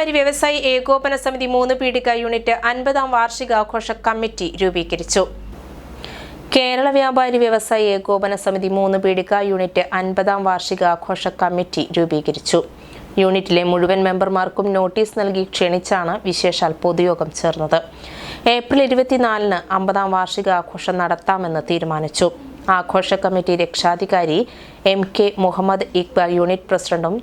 വ്യാപാരി വ്യവസായി ഏകോപന സമിതി മൂന്ന് പീടിക യൂണിറ്റ് അൻപതാം വാർഷികാഘോഷ കമ്മിറ്റി രൂപീകരിച്ചു. കേരള വ്യാപാരി വ്യവസായി ഏകോപന സമിതി മൂന്ന് പീടിക യൂണിറ്റ് അൻപതാം വാർഷികാഘോഷ കമ്മിറ്റി രൂപീകരിച്ചു. യൂണിറ്റിലെ മുഴുവൻ മെമ്പർമാർക്കും നോട്ടീസ് നൽകി ക്ഷണിച്ചാണ് വിശേഷാൽ പൊതുയോഗം ചേർന്നത്. ഏപ്രിൽ ഇരുപത്തിനാലിന് അമ്പതാം വാർഷികാഘോഷം നടത്താമെന്ന് തീരുമാനിച്ചു. ആഘോഷ കമ്മിറ്റി രക്ഷാധികാരി M K Muhammad Iqbal unit പ്രസിഡന്റും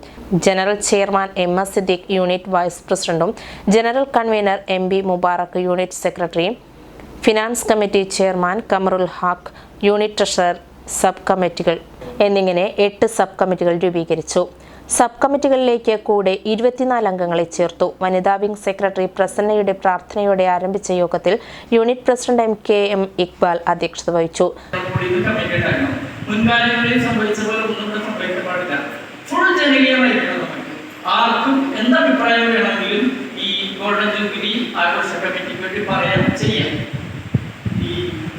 general chairman M S Siddique unit vice പ്രസിഡന്റും general convener M B Mubarak unit സെക്രട്ടറിയും finance committee chairman Kamarul Haq unit treasurer sub കമ്മിറ്റികൾ എന്നിങ്ങനെ എട്ട് സബ് കമ്മിറ്റികൾ രൂപീകരിച്ചു. സബ് കമ്മിറ്റികളിലേക്ക് കൂടെ ഇരുപത്തിനാല് അംഗങ്ങളെ ചേർത്തു. വനിതാ വിംഗ് സെക്രട്ടറി പ്രസന്നയുടെ പ്രാർത്ഥനയോടെ ആരംഭിച്ച യോഗത്തിൽ unit president M K M Iqbal അധ്യക്ഷത വഹിച്ചു. കൂടി ഇത് കമ്മിറ്റഡ് ആയിരുന്നു മുൻകാലങ്ങളിൽ സംഭവിച്ച പോലെ ഒന്നും ഇവിടെ സംഭവിക്കാൻ പാടില്ല. ഫുൾ ജനകീയമായിരിക്കണം ആർക്കും എന്ത് അഭിപ്രായം വേണമെങ്കിലും ഈ ഗോൾഡൻ ജൂബിലി ആഘോഷ കമ്മിറ്റിക്ക് വേണ്ടി പറയാൻ ചെയ്യാം. ഈ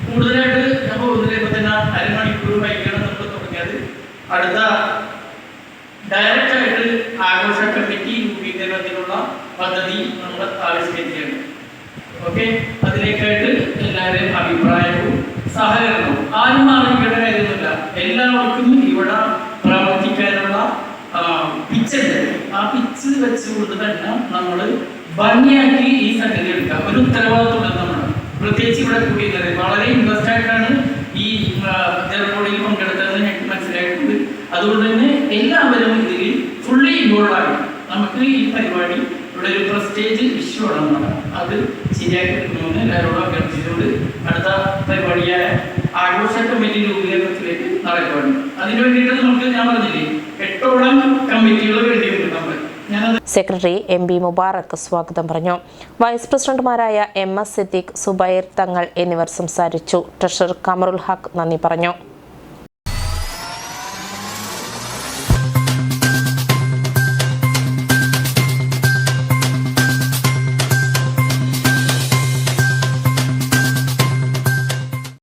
കൂടുതലായിട്ട് നമ്മൾ ഒന്നിലേക്ക് തന്നെ അരമണിക്കൂർ വൈകിയാണ് നമ്മൾ തുടങ്ങിയത്. അടുത്ത ഡയറക്റ്റ് ആയിട്ട് ആഘോഷ കമ്മിറ്റി രൂപീകരണത്തിനുള്ള പദ്ധതി നമ്മൾ ആവിഷ്കരിക്കുകയാണ്. ഓക്കെ എല്ലാവരുടെയും സഹകരണവും ആരും കാര്യമൊന്നുമില്ല. എല്ലാവർക്കും ഇവിടെ പ്രവർത്തിക്കാനുള്ള പിച്ചുണ്ട് ആ പിച്ച് വെച്ചുകൊണ്ട് തന്നെ നമ്മൾ ഭംഗിയാക്കി ഈ സംഗതി എടുക്കുക. ഒരു ഉത്തരവാദിത്വമുണ്ട് നമ്മൾ പ്രത്യേകിച്ച് ഇവിടെ കൂടിയത് വളരെ ഇൻട്രസ്റ്റ് ആയിട്ടാണ് ഈ ജനറോഡിൽ പങ്കെടുത്തതെന്ന് ഞങ്ങൾക്ക് മനസ്സിലായിട്ടുണ്ട്. അതുകൊണ്ട് തന്നെ എല്ലാവരും ഇതിൽ ഫുള്ളി ഇൻവോൾവ് ആയി നമുക്ക് ഈ പരിപാടി ഇവിടെ ഒരു പ്രസ്റ്റേജ് ഇഷ്യൂ ആണ് അത് ശരിയാക്കി എടുക്കണമെന്ന് എല്ലാവരോടും അഭ്യർത്ഥിച്ചുകൊണ്ട് അടുത്ത ആഘോഷ കമ്മിറ്റി രൂപീകരണത്തിലേക്ക് നടക്കുകയാണ്. അതിനു വേണ്ടിയിട്ട് നമുക്ക് ഞാൻ പറഞ്ഞില്ലേ എട്ടോളം കമ്മിറ്റികൾ വേണ്ടിയിട്ടുണ്ട് നമ്മൾ സെക്രട്ടറി എം ബി മുബാറക്ക് സ്വാഗതം പറഞ്ഞു. വൈസ് പ്രസിഡന്റുമാരായ എം എസ് സിദ്ദീഖ് സുബൈർ തങ്ങൾ എന്നിവർ സംസാരിച്ചു. ട്രഷറർ കമറുൽ ഹക്ക് നന്ദി പറഞ്ഞു.